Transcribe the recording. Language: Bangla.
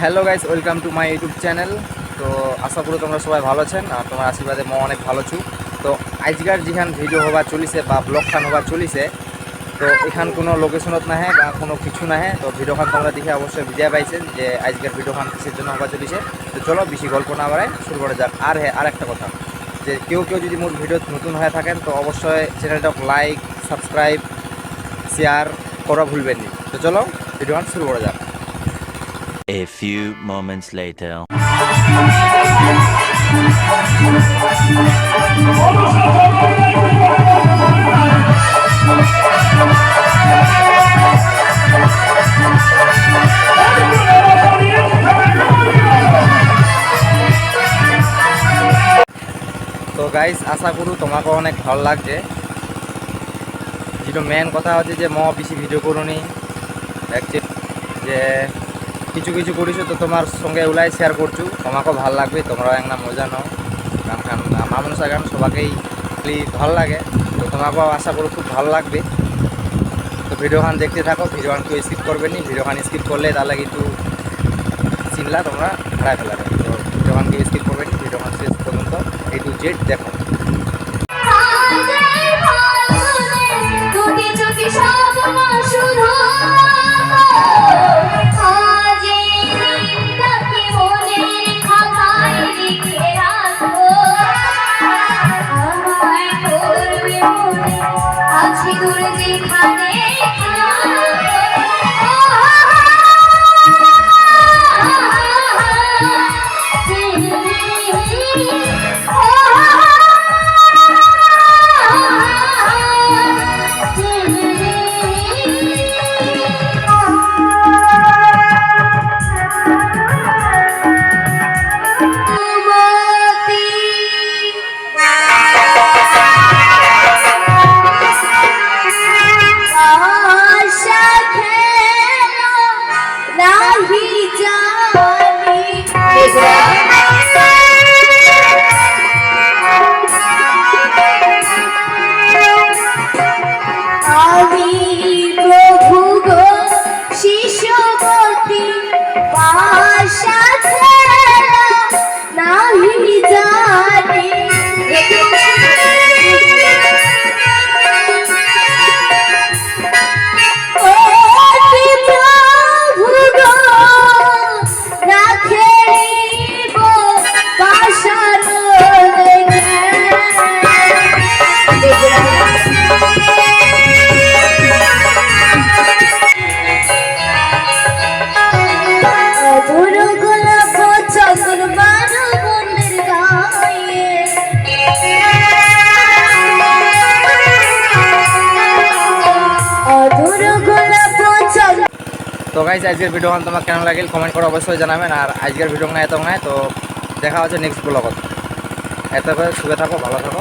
Hello guys welcome to my YouTube channel তো আশা করি তোমরা সবাই ভালো আছেন আর তোমার আশীর্বাদে মই অনেক ভালো ছু তো আজকার যেখান ভিডিও হবা চলিছে বা ব্লগ খান হবা চলিছে, তো এখান কোনো লোকেশনত নাহে বা কোনো কিছু নাহে। তো ভিডিওখান তোমরা দেখে অবশ্যই বুঝিয়া পাইছেন যে আজকের ভিডিওখান কিসের জন্য হবা চলিছে। তো চলো বেশি গল্প না বাড়াই, শুরু করা যাক। আর হ্যাঁ আর একটা কথা, যে কেউ কেউ যদি মোর ভিডিও নতুন হয়ে থাকেন, তো অবশ্যই চ্যানেলটাকে লাইক সাবস্ক্রাইব শেয়ার করা ভুলবেন না। তো চলো ভিডিওখান শুরু করা যাক। A few moments later. তো গাইস আশা করু তোমাকে অনেক ভালো লাগছে যেটা মেন কথা হচ্ছে যে ম বেশি ভিডিও করুনি অ্যাকচুয়ালি যে কিছু কিছু করিছো তো তোমার সঙ্গে ওলাই শেয়ার করছ। তোমাকেও ভালো লাগবে, তোমরাও একটা মজা নাও। গান খান মানুষের গান সবাকেই ভালো লাগে। তো তোমাকেও আশা করো খুব ভালো লাগবে। তো ভিডিওখান দেখতে থাকো, ভিডিওখান কেউ স্কিপ করবে নি, ভিডিওখান স্কিপ করলে তাহলে কিন্তু চিনলা তোমরা হারাই ফেলাবে। তো ভিডিওখান কেউ স্কিপ করবে নি, ভিডিওখান শেষ পর্যন্ত এই টু জেড দেখো। আছে দূর যেখানে আশা তো গাইজ আজকের ভিডিওখান তোমার কেমন লাগিল কমেন্ট করে অবশ্যই জানাবেন। আর আজকের ভিডিও নাই এত নাই, তো দেখা হচ্ছে নেক্সট ব্লগত এত করে শুয়ে থাকো, ভালো থাকো।